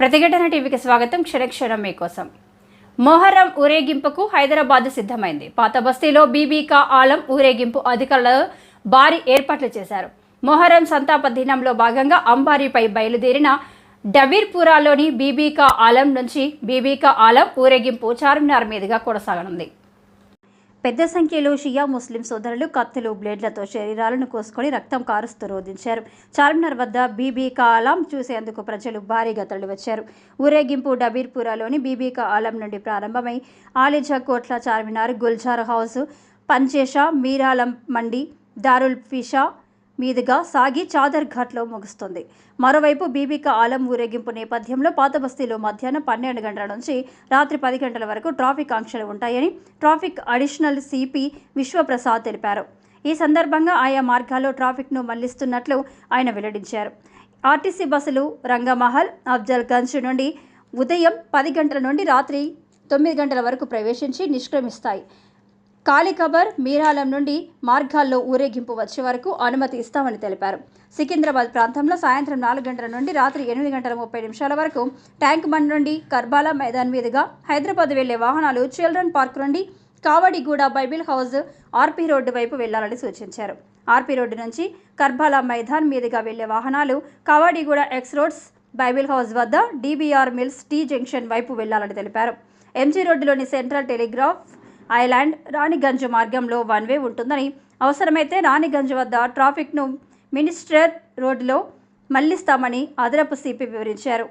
ప్రతిఘటన టీవీకి స్వాగతం. క్షణక్షణం మీకోసం. మొహరం ఊరేగింపుకు హైదరాబాద్ సిద్ధమైంది. పాత బస్తీలో బీబీకా ఆలం ఊరేగింపు అధికారులు భారీ ఏర్పాట్లు చేశారు. మొహరం సంతాప దినంలో భాగంగా అంబారీపై బయలుదేరిన డబీర్పురాలోని బీబీకా ఆలం నుంచి బీబీకా ఆలం ఊరేగింపు చార్మినార్ మీదుగా కొనసాగనుంది. పెద్ద సంఖ్యలో షియా ముస్లిం సోదరులు కత్తులు బ్లేడ్లతో శరీరాలను కోసుకొని రక్తం కారుస్తూ రోధించారు. చార్మినార్ వద్ద బీబీ కాలం చూసేందుకు ప్రజలు భారీగా తరలివచ్చారు. ఊరేగింపు డబీర్పురాలోని బీబీ కాలం నుండి ప్రారంభమై ఆలిజా కోట్ల చార్మినార్ గుల్జార్ హౌస్ పంచేషా మీరాలం మండి దారుల్ ఫిషా మీదుగా సాగి చాదర్ ఘాట్లో ముగుస్తుంది. మరోవైపు బీబీకా ఆలం ఊరేగింపు నేపథ్యంలో పాత బస్తీలో మధ్యాహ్నం పన్నెండు గంటల నుంచి రాత్రి పది గంటల వరకు ట్రాఫిక్ ఆంక్షలు ఉంటాయని ట్రాఫిక్ అడిషనల్ సిపి విశ్వప్రసాద్ తెలిపారు. ఈ సందర్భంగా ఆయా మార్గాల్లో ట్రాఫిక్ను మళ్ళిస్తున్నట్లు ఆయన వెల్లడించారు. ఆర్టీసీ బస్సులు రంగమహల్ అఫ్జల్ గంజ్ నుండి ఉదయం పది గంటల నుండి రాత్రి తొమ్మిది గంటల వరకు ప్రవేశించి నిష్క్రమిస్తాయి. కాళీకబర్ మీరాలం నుండి మార్గాల్లో ఊరేగింపు వచ్చే వరకు అనుమతి ఇస్తామని తెలిపారు. సికింద్రాబాద్ ప్రాంతంలో సాయంత్రం నాలుగు గంటల నుండి రాత్రి ఎనిమిది గంటల ముప్పై నిమిషాల వరకు ట్యాంక్ బండ్ నుండి కర్బాలా మైదాన్ మీదుగా హైదరాబాద్ వెళ్ళే వాహనాలు చిల్డ్రన్ పార్క్ నుండి Kavadiguda Bible house RP road వైపు వెళ్ళాలని సూచించారు. ఆర్పీ రోడ్డు నుంచి కర్బాలా మైదాన్ మీదుగా వెళ్ళే వాహనాలు Kavadiguda X roads Bible house వద్ద డీబీఆర్ మిల్స్ టీ జంక్షన్ వైపు వెళ్ళాలని తెలిపారు. ఎంజీ రోడ్డులోని సెంట్రల్ టెలిగ్రాఫ్ ఐలాండ్ రాణిగంజ్ మార్గంలో వన్ వే ఉంటుందని అవసరమైతే రాణిగంజ్ వద్ద ట్రాఫిక్ను మినిస్టర్ రోడ్డులో మళ్ళిస్తామని అదనపు సిపి వివరించారు.